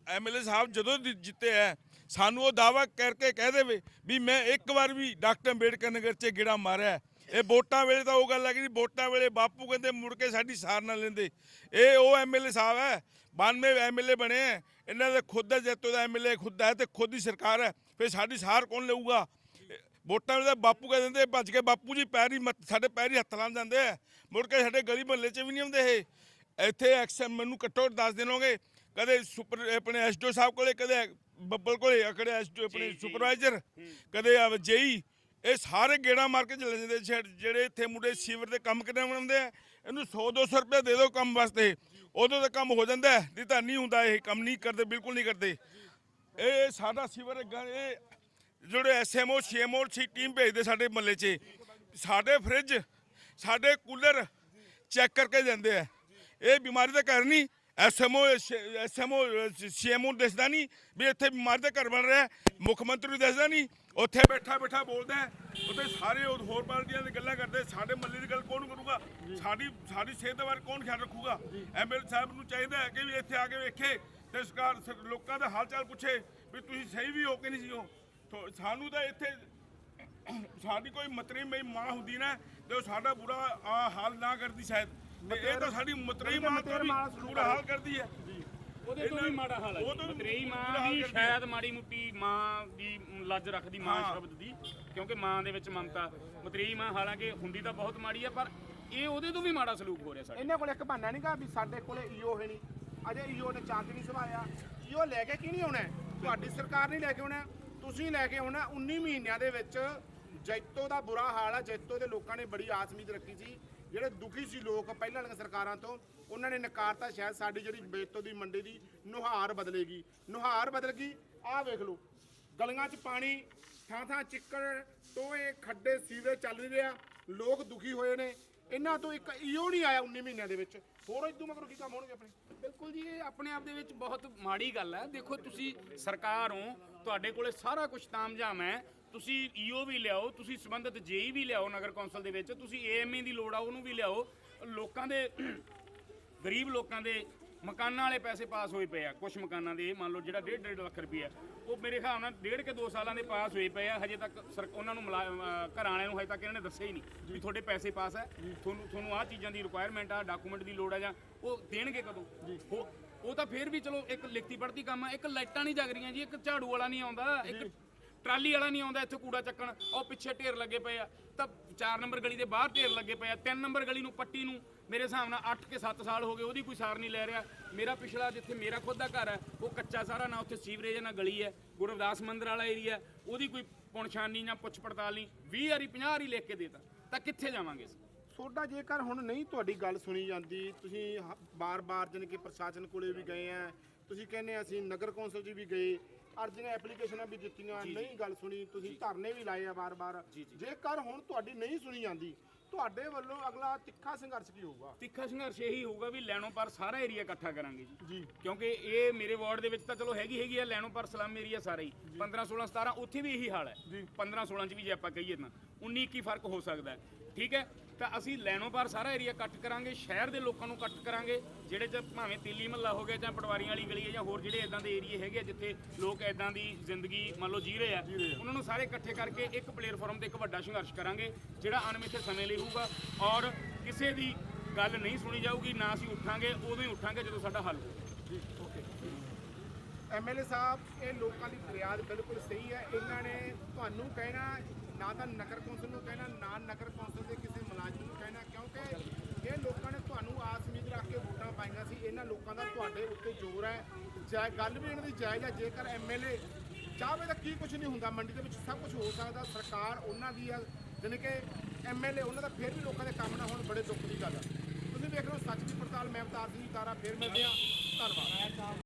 S4: ਐਮਐਲਏ ਸਾਹਿਬ ਜਦੋਂ ਜਿੱਤੇ ਹੈ ਸਾਨੂੰ ਉਹ ਦਾਵਾ ਕਰਕੇ ਕਹਿ ਦੇਵੇ ਵੀ ਮੈਂ ਇੱਕ ਵਾਰ ਵੀ ਡਾਕਟਰ ਅੰਬੇਡਕਰ ਨਗਰ 'ਚ ਗੇੜਾ ਮਾਰਿਆ। ਹੈ। ਇਹ ਵੋਟਾਂ ਵੇਲੇ ਤਾਂ ਉਹ ਗੱਲ ਲੱਗੀ ਵੋਟਾਂ ਵੇਲੇ ਬਾਪੂ ਕਹਿੰਦੇ ਮੁੜ ਕੇ ਸਾਡੀ ਸਾਰ ਨਾ ਲੈਂਦੇ। ਇਹ ਉਹ ਐਮਐਲਏ ਸਾਹਿਬ ਹੈ 92 ਐਮਐਲਏ ਬਣੇ ਹੈ ਇਹਨਾਂ ਦਾ ਖੁਦ ਦਾ ਜੈਤੋ ਦਾ ਐਮਐਲਏ ਖੁਦ ਹੈ ਤੇ ਖੁਦ ਦੀ ਸਰਕਾਰ ਹੈ। ਫਿਰ ਸਾਡੀ ਸਾਰ ਕੌਣ ਲਊਗਾ? ਵੋਟਾਂ ਵੇਲੇ ਬਾਪੂ ਕਹਿ ਦਿੰਦੇ ਭੱਜ ਕੇ ਬਾਪੂ ਜੀ ਪੈਰੀ ਮੱਥ- ਸਾਡੇ ਪੈਰੀ ਹੱਥ ਲਾਉਣ ਜਾਂਦੇ ਆ। ਮੁੜ ਕੇ ਸਾਡੇ ਗਲੀ ਮੁਹੱਲੇ 'ਚ ਵੀ ਨਹੀਂ ਆਉਂਦੇ ਇਹ। ਇੱਥੇ ਐਕਸ਼ਨ ਮੈਨੂੰ ਘੱਟੋ ਘੱਟ 10 ਦਿਨ ਹੋ ਗਏ ਕਦੇ ਸੁਪਰ ਆਪਣੇ ਐਸਡੀਓ ਸਾਹਿਬ ਕੋਲੇ ਕਦੇ ਬੱਬਲ ਕੋਲੇ ਅਕੜੇ ਐਸਡੀਓ ਆਪਣੇ ਸੁਪਰਵਾਈਜ਼ਰ ਕਦੇ ਆ ਜੇਈ। ਇਹ ਸਾਰੇ ਗੇੜਾ ਮਾਰ ਕੇ ਚਲੇ ਜਾਂਦੇ ਜਿਹੜੇ- ਜਿਹੜੇ ਇੱਥੇ ਮੁੰਡੇ ਸੀਵਰ ਦੇ ਕੰਮ ਕਿੰਨੇ ਬਣਾਉਂਦੇ ਆ ਇਹਨੂੰ 100 200 ਰੁਪਏ ਦੇ ਦਿਓ ਕੰਮ ਵਾਸਤੇ। ਉਦੋਂ ਤਾਂ ਕੰਮ ਹੋ ਜਾਂਦਾ ਹੈ, ਨਹੀਂ ਤਾਂ ਨਹੀਂ ਹੁੰਦਾ ਇਹ ਕੰਮ ਨਹੀਂ ਕਰਦੇ ਬਿਲਕੁਲ ਨਹੀਂ ਕਰਦੇ। ਇਹ ਸਾਡਾ ਸੀਵਰ ਗ- ਇਹ ਜਿਹੜੇ ਐਸਐਮਓ ਸੀਐਮਓ ਸੀ ਟੀਮ ਭੇਜਦੇ ਸਾਡੇ ਮੱਲੇ 'ਚ। ਸਾਡੇ ਫ੍ਰਿਜ ਸਾਡੇ ਕੂਲਰ ਚੈੱਕ ਕਰਕੇ ਜਾਂਦੇ ਆ। ਇਹ ਬਿਮਾਰੀ ਦਾ ਘਰ ਨਹੀਂ। ਐਸਐਮਓ ਐਸਐਮਓ ਸੀਐਮਓ ਦੱਸਦਾ ਨਹੀਂ ਵੀ ਇੱਥੇ ਬਿਮਾਰੀ ਦਾ ਘਰ ਬਣ ਰਿਹਾ। ਮੁੱਖ ਮੰਤਰੀ ਨੂੰ ਦੱਸਦਾ ਨਹੀਂ। ਉੱਥੇ ਬੈਠਾ ਬੈਠਾ ਬੋਲਦਾ ਉੱਥੇ ਸਾਰੇ ਉਹ ਹੋਰ ਪਾਰਟੀਆਂ ਦੀ ਗੱਲਾਂ ਕਰਦੇ। ਸਾਡੇ ਮੱਲੇ ਦੀ ਗੱਲ ਕੌਣ ਕਰੂਗਾ? ਸਾਡੀ ਸਾਡੀ ਸਿਹਤ ਦਾ ਬਾਰੇ ਕੌਣ ਖਿਆਲ ਰੱਖੂਗਾ? ਐਮਐਲ ਸਾਹਿਬ ਨੂੰ ਚਾਹੀਦਾ ਹੈ ਕਿ ਵੀ ਇੱਥੇ ਆ ਕੇ ਵੇਖੇ ਤੇ ਸਰਕਾਰ ਲੋਕਾਂ ਦਾ ਹਾਲ ਚਾਲ ਪੁੱਛੇ ਵੀ ਤੁਸੀਂ ਸਹੀ ਵੀ ਹੋ ਕਿ ਨਹੀਂ ਸੀ ਹੋ ਸਾਨੂੰ ਤਾਂ ਇੱਥੇ ਸਾਡੀ ਕੋਈ ਮਤਰੀ ਮੇਰੀ ਮਾਂ ਹੁੰਦੀ ਨਾ ਤੇ ਉਹ ਸਾਡਾ ਬੁਰਾ ਆ ਹਾਲ ਨਾ ਕਰਦੀ ਸ਼ਾਇਦ। ਤੇ ਇਹ ਤਾਂ ਸਾਡੀ ਮਤਰੀ ਮਾਂ ਤੋਂ ਵੀ ਬੁਰਾ ਹਾਲ ਕਰਦੀ ਹੈ।
S1: ਉਹਦੇ ਤੋਂ ਵੀ ਮਾੜਾ ਹਾਲ ਹੈ
S4: ਬੁਰਾ
S1: ਮਾਂ
S4: ਹੈ।
S1: ਸ਼ਾਇਦ ਮਾੜੀ ਮੁੱਟੀ ਮਾਂ ਦੀ ਲੱਜ ਰੱਖਦੀ ਮਾਂ। ਸ਼ਬਦ ਦੀ ਕਿਉਂਕਿ ਮਾਂ ਦੇ ਵਿੱਚ ਮਮਤਾ ਮਤਰੇਈ ਮਾਂ ਹਾਲਾਂਕਿ ਹੁੰਦੀ ਤਾਂ ਬਹੁਤ ਮਾੜੀ ਹੈ ਪਰ ਇਹ ਉਹਦੇ ਤੋਂ ਵੀ ਮਾੜਾ ਸਲੂਕ ਹੋ ਰਿਹਾ ਸਾਡੇ।
S2: ਇਹਨਾਂ ਕੋਲ ਇੱਕ ਬਹਾਨਾ ਨਹੀਂਗਾ ਵੀ ਸਾਡੇ ਕੋਲੇ ਈਓ ਹੈ ਨਹੀਂ ਅਜੇ ਈਓ ਨੇ ਚਾਂਦ ਨਹੀਂ ਸਵਾਇਆ ਈਓ ਲੈ ਕੇ ਕੀ ਨਹੀਂ ਆਉਣਾ? ਤੁਹਾਡੀ ਸਰਕਾਰ ਨਹੀਂ ਲੈ ਕੇ ਆਉਣਾ? ਤੁਸੀਂ ਲੈ ਕੇ ਆਉਣਾ 19 ਮਹੀਨਿਆਂ ਦੇ ਵਿੱਚ ਜੈਤੋ ਦਾ ਬੁਰਾ ਹਾਲ ਆ। ਜੈਤੋ ਦੇ ਲੋਕਾਂ ਨੇ ਬੜੀ ਆਸ ਉਮੀਦ ਰੱਖੀ ਸੀ। ਜਿਹੜੇ ਦੁਖੀ ਸੀ ਲੋਕ ਪਹਿਲਾਂ ਵਾਲੀਆਂ ਸਰਕਾਰਾਂ ਤੋਂ, ਉਹਨਾਂ ਨੇ ਨਕਾਰਤਾ ਸ਼ਾਇਦ ਸਾਡੀ ਜਿਹੜੀ ਜੈਤੋ ਦੀ ਮੰਡੀ ਦੀ ਨੁਹਾਰ ਬਦਲੇਗੀ। ਨੁਹਾਰ ਬਦਲ ਗਈ ਆਹ ਵੇਖ ਲਓ। ਗਲੀਆਂ 'ਚ ਪਾਣੀ ਥਾਂ ਥਾਂ ਚਿੱਕੜ, ਟੋਏ, ਖੱਡੇ ਸੀਵੇ ਚੱਲ ਨਹੀਂ ਰਿਹਾ। ਲੋਕ ਦੁਖੀ ਹੋਏ ਨੇ। ਇਹਨਾਂ ਤੋਂ ਇੱਕ ਈਓ ਨਹੀਂ ਆਇਆ 19 ਮਹੀਨਿਆਂ ਦੇ ਵਿੱਚ। ਹੋਰ ਇਦੋਂ ਮਗਰੋਂ ਕੀ ਕੰਮ ਹੋਣਗੇ ਆਪਣੇ?
S1: ਬਿਲਕੁਲ ਜੀ, ਇਹ ਆਪਣੇ ਆਪ ਦੇ ਵਿੱਚ ਬਹੁਤ ਮਾੜੀ ਗੱਲ ਹੈ। ਦੇਖੋ, ਤੁਸੀਂ ਸਰਕਾਰ ਹੋ, ਤੁਹਾਡੇ ਕੋਲੇ ਸਾਰਾ ਕੁਝ ਤਾਮਝਾਮ ਹੈ। ਤੁਸੀਂ ਈਓ ਵੀ ਲਿਆਓ, ਤੁਸੀਂ ਸੰਬੰਧਿਤ ਜੇਈ ਵੀ ਲਿਆਓ ਨਗਰ ਕੌਂਸਲ ਦੇ ਵਿੱਚ, ਤੁਸੀਂ ਏਐਮਏ ਦੀ ਲੋੜ ਆ, ਉਹਨੂੰ ਵੀ ਲਿਆਓ। ਲੋਕਾਂ ਦੇ, ਗਰੀਬ ਲੋਕਾਂ ਦੇ ਮਕਾਨਾਂ ਵਾਲੇ ਪੈਸੇ ਪਾਸ ਹੋਏ ਪਏ ਆ ਕੁਝ ਮਕਾਨਾਂ ਦੇ ਮੰਨ ਲਓ ਜਿਹੜਾ 1.5 ਲੱਖ ਰੁਪਈਆ ਉਹ ਮੇਰੇ ਹਿਸਾਬ ਨਾਲ ਡੇਢ ਕੇ 2 ਸਾਲਾਂ ਦੇ ਪਾਸ ਹੋਏ ਪਏ ਆ ਹਜੇ ਤੱਕ ਸਰ- ਉਹਨਾਂ ਨੂੰ ਘਰਾਂ ਵਾਲਿਆਂ ਨੂੰ ਹਜੇ ਤੱਕ ਇਹਨਾਂ ਨੇ ਦੱਸਿਆ ਹੀ ਨਹੀਂ ਵੀ ਤੁਹਾਡੇ ਪੈਸੇ ਪਾਸ ਹੈ ਤੁਹਾਨੂੰ ਤੁਹਾਨੂੰ ਆਹ ਚੀਜ਼ਾਂ ਦੀ ਰਿਕੁਆਇਰਮੈਂਟ ਆ ਡਾਕੂਮੈਂਟ ਦੀ ਲੋੜ ਆ ਜਾਂ ਉਹ ਦੇਣਗੇ ਕਦੋਂ? ਹੋ- ਉਹ ਤਾਂ ਫੇਰ ਵੀ ਚਲੋ ਇੱਕ ਲਿਖਤੀ ਪੜਤੀ ਕੰਮ ਆ ਇੱਕ ਲਾਈਟਾਂ ਨਹੀਂ ਜਗ ਰਹੀਆਂ ਜੀ ਇੱਕ ਝਾੜੂ ਵਾਲਾ ਨਹੀਂ ਆਉਂਦਾ ਇੱਕ ਟਰਾਲੀ ਵਾਲਾ ਨਹੀਂ ਆਉਂਦਾ ਇੱਥੇ ਕੂੜਾ ਚੱਕਣ ਉਹ ਪਿੱਛੇ ਢੇਰ ਲੱਗੇ ਪਏ ਆ। ਤਾਂ 4 ਨੰਬਰ ਗਲੀ ਦੇ ਬਾਹਰ ਢੇਰ ਲੱਗੇ ਪਏ ਆ 3 ਨੰਬਰ ਗਲੀ ਨੂੰ ਪੱਟੀ ਨੂੰ ਮੇਰੇ ਹਿਸਾਬ ਨਾਲ 8 ਕੇ 7 ਸਾਲ ਹੋ ਗਏ ਉਹਦੀ ਕੋਈ ਸਾਰ ਨਹੀਂ ਲੈ ਰਿਹਾ। ਮੇਰਾ ਪਿਛਲਾ ਜਿੱਥੇ ਮੇਰਾ ਖੁਦ ਦਾ ਘਰ ਹੈ ਉਹ ਕੱਚਾ ਸਾਰਾ ਨਾ ਉੱਥੇ ਸੀਵਰੇਜ ਨਾ ਗਲੀ ਹੈ ਗੁਰਦਾਸ ਮੰਦਿਰ ਵਾਲਾ ਏਰੀਆ ਉਹਦੀ ਕੋਈ ਪੁਣਛਾਣ ਨਹੀਂ ਜਾਂ ਪੁੱਛ ਪੜਤਾਲ ਨਹੀਂ। 20 ਵਾਰੀ 50 ਵਾਰੀ ਲਿਖ ਕੇ ਦੇਤਾ ਤਾਂ। ਕਿੱਥੇ ਜਾਵਾਂਗੇ
S2: ਤੁਹਾਡਾ ਜੇਕਰ ਹੁਣ ਨਹੀਂ ਤੁਹਾਡੀ ਗੱਲ ਸੁਣੀ ਜਾਂਦੀ ਤੁਸੀਂ ਬਾਰ-ਬਾਰ ਜਾਣੀ ਕਿ ਪ੍ਰਸ਼ਾਸਨ ਕੋਲੇ ਵੀ ਗਏ ਆ ਤੁਸੀਂ ਕਹਿੰਦੇ ਅਸੀਂ ਨਗਰ ਕੌਂਸਲ 'ਚ ਵੀ ਗਏ। ਅਰਜ਼ੀਆਂ ਐਪਲੀਕੇਸ਼ਨਾਂ ਵੀ ਦਿੱਤੀਆਂ। ਨਹੀਂ ਗੱਲ ਸੁਣੀ ਤੁਸੀਂ ਧਰਨੇ ਵੀ ਲਾਏ ਆ ਬਾਰ-ਬਾਰ। ਜੇਕਰ ਹੁਣ ਤੁਹਾਡੀ ਨਹੀਂ ਸੁਣੀ ਜਾਂਦੀ ਤੁਹਾਡੇ ਵੱਲੋਂ ਅਗਲਾ ਤਿੱਖਾ ਸੰਘਰਸ਼ ਕੀ ਹੋਊਗਾ?
S1: ਤਿੱਖਾ ਸੰਘਰਸ਼ ਇਹੀ ਹੋਊਗਾ ਵੀ ਲੈਣੋਂ ਪਰ ਸਾਰਾ ਏਰੀਆ ਇਕੱਠਾ ਕਰਾਂਗੇ ਜੀ।
S2: ਜੀ।
S1: ਕਿਉਂਕਿ ਇਹ ਮੇਰੇ ਵਾਰਡ ਦੇ ਵਿੱਚ ਤਾਂ ਚਲੋ ਹੈਗੀ ਹੈਗੀ ਆ ਲੈਣੋਂ ਪਰ ਸਲਮ ਏਰੀਆ ਸਾਰਾ ਹੀ। 15 16 17 ਉੱਥੇ ਵੀ ਇਹੀ ਹਾਲ ਹੈ। 15 16 ਚ ਵੀ ਜੇ ਆਪਾਂ ਕਹੀਏ ਤਾਂ। 19 ਕੀ ਫ਼ਰਕ ਹੋ ਸਕਦਾ ਠੀਕ ਹੈ? ਤਾਂ ਅਸੀਂ ਲੈਣੋਂ ਪਰ ਸਾਰਾ ਏਰੀਆ ਕੱਟ ਕਰਾਂਗੇ ਸ਼ਹਿਰ ਦੇ ਲੋਕਾਂ ਨੂੰ ਕੱਟ ਕਰਾਂਗੇ ਜਿਹੜੇ ਚ ਭਾਵੇਂ ਤੀਲੀ ਮਹੱਲਾ ਹੋ ਗਿਆ ਜਾਂ ਪਟਵਾਰੀਆਂ ਵਾਲੀ ਗਲੀ ਹੈ ਜਾਂ ਹੋਰ ਜਿਹੜੇ ਇਦਾਂ ਦੇ ਏਰੀਏ ਹੈਗੇ ਆ ਜਿੱਥੇ ਲੋਕ ਇਦਾਂ ਦੀ ਜ਼ਿੰਦਗੀ ਮੰਨ ਲਓ ਜੀ ਰਹੇ ਆ ਉਹਨਾਂ ਨੂੰ ਸਾਰੇ ਇਕੱਠੇ ਕਰਕੇ ਇੱਕ ਪਲੇਟਫਾਰਮ ਤੇ ਇੱਕ ਵੱਡਾ ਸੰਘਰਸ਼ ਕਰਾਂਗੇ ਜਿਹੜਾ ਅਣਮਿੱਥੇ ਸਮੇਂ ਲਈ ਹੋਊਗਾ। ਔਰ ਕਿਸੇ ਦੀ ਗੱਲ ਨਹੀਂ ਸੁਣੀ ਜਾਊਗੀ ਨਾ ਅਸੀਂ ਉੱਠਾਂਗੇ ਉਦੋਂ ਹੀ ਉੱਠਾਂਗੇ ਜਦੋਂ ਸਾਡਾ ਹੱਲ ਹੋਊਗਾ
S2: ਐਮਐਲਏ ਸਾਹਿਬ ਇਹ ਲੋਕਾਂ ਦੀ ਫਰਿਆਦ ਬਿਲਕੁਲ ਸਹੀ ਹੈ। ਇਹਨਾਂ ਨੇ ਤੁਹਾਨੂੰ ਕਹਿਣਾ ਨਾ ਤਾਂ ਨਗਰ ਕੌਂਸਲ ਨੂੰ ਕਹਿਣਾ ਨਾ ਨਗਰ ਕੌਂਸਲ ਦੇ ਕਿਸੇ ਕਹਿਣਾ, ਕਿਉਂਕਿ ਇਹ ਲੋਕਾਂ ਨੇ ਤੁਹਾਨੂੰ ਆਸ ਉਮੀਦ ਰੱਖ ਕੇ ਵੋਟਾਂ ਪਾਈਆਂ ਸੀ, ਇਹਨਾਂ ਲੋਕਾਂ ਦਾ ਤੁਹਾਡੇ ਉੱਤੇ ਜ਼ੋਰ ਹੈ। ਜਾਇ, ਗੱਲ ਵੀ ਇਹਨਾਂ ਦੀ ਜਾਇਜ਼ ਹੈ, ਜੇਕਰ ਐਮਐਲਏ ਚਾਹਵੇ ਤਾਂ ਕੀ ਕੁਝ ਨਹੀਂ ਹੁੰਦਾ, ਮੰਡੀ ਦੇ ਵਿੱਚ ਸਭ ਕੁਝ ਹੋ ਸਕਦਾ, ਸਰਕਾਰ ਉਹਨਾਂ ਦੀ ਆ, ਜਾਣੀ ਕਿ ਐਮਐਲਏ ਉਹਨਾਂ ਦਾ ਫਿਰ ਵੀ ਲੋਕਾਂ ਦੇ ਕੰਮ ਨਾ ਹੋਣ ਬੜੇ ਦੁੱਖ ਦੀ ਗੱਲ ਆ। ਤੁਸੀਂ ਵੇਖ ਰਹੇ ਹੋ ਸੱਚ ਦੀ ਪੜਤਾਲ, ਮੈਂ ਅਵਤਾਰ ਸਿੰਘ ਤਾਰਾ, ਫਿਰ ਮਿਲਦੇ ਆ ਧੰਨਵਾਦ।